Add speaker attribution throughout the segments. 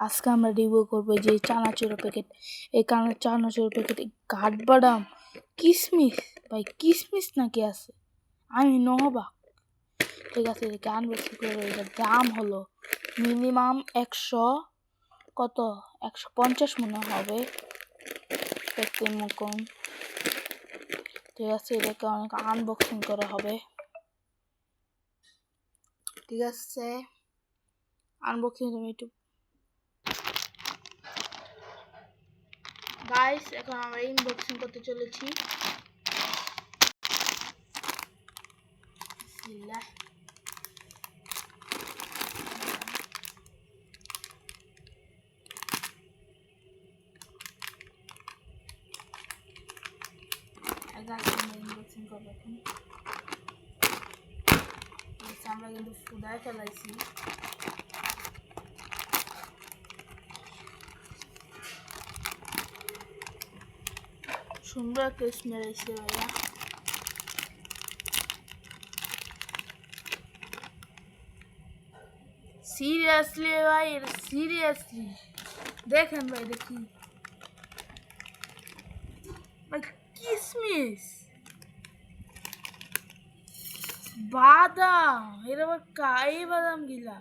Speaker 1: আজকে আমরা রিভিউ করব যে চানাচুরের প্যাকেট এই কারণে চানাচুরের প্যাকেটে কাঠবাদাম কিশমিশ ভাই কিশমিশ নাকি আছে? আমি নহবাক। ঠিক আছে এটাকে আনবক্সিং করে এটার দাম হলো মিনিমাম একশো কত? একশো পঞ্চাশ মনে হবে। দেখতে মতন ঠিক আছে, এটাকে অনেক আনবক্সিং করা হবে। ঠিক আছে আনবক্সিং আমি একটু গাইস এখন আমরা ইনবক্সিং করতে চলেছি। unboxing করব আমরা কিন্তু ফুদায় ফেলাইছি। সুন্দর একটা স্মেল এসছে ভাইয়া সিরিয়াসলি ভাই এটা সিরিয়াসলি দেখেন ভাই দেখি ভাই কিসমিস বাদাম এটা আবার কাই বাদাম গিলা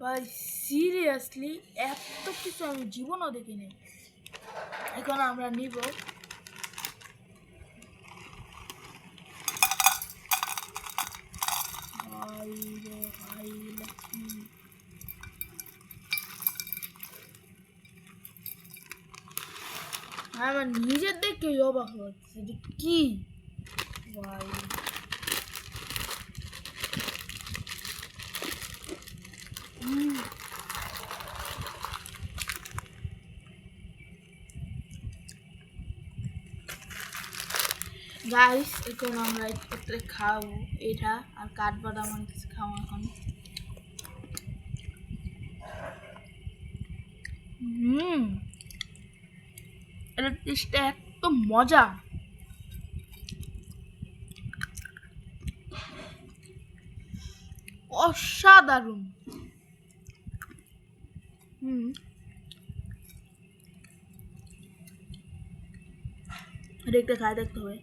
Speaker 1: ভাই সিরিয়াসলি এত কিছু আমি জীবনও দেখিনি এখন আমরা নিব ভাই রে ভাই লক্ষ্মী আমার নিজের দেখে অবাক হচ্ছে যে কি? ভাই। গাইস এখন আমরা একটু খাব এটা আর কাঠবাদাম আর কিছু খাব এখন। হুম। এটা টেস্টটা এত মজা। অসাধারণ। হুম। একটা খায় দেখতে হবে।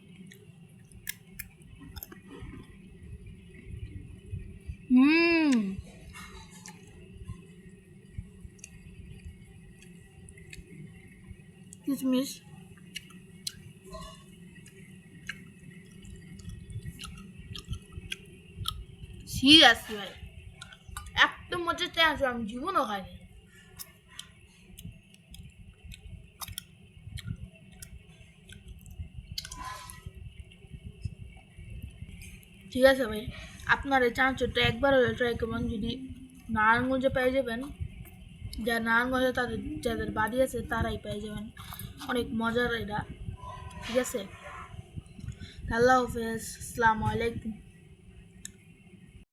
Speaker 1: হুম। কিশমিশ সিরিয়াসলি ভাই, এত মজা চান্স আমি জীবনও খাইনি। ঠিক আছে ভাই, আপনার এই চানাচুরটা একবার হলে ট্রাই করবেন, যদি নারায়ণগঞ্জে পেয়ে যাবেন যা নারায়ণগঞ্জে তাদের যাদের বাড়ি আছে, তারাই পেয়ে যাবেন অনেক মজার এটা ঠিক আছে? আল্লাহ হাফেজ, আসসালামু আলাইকুম।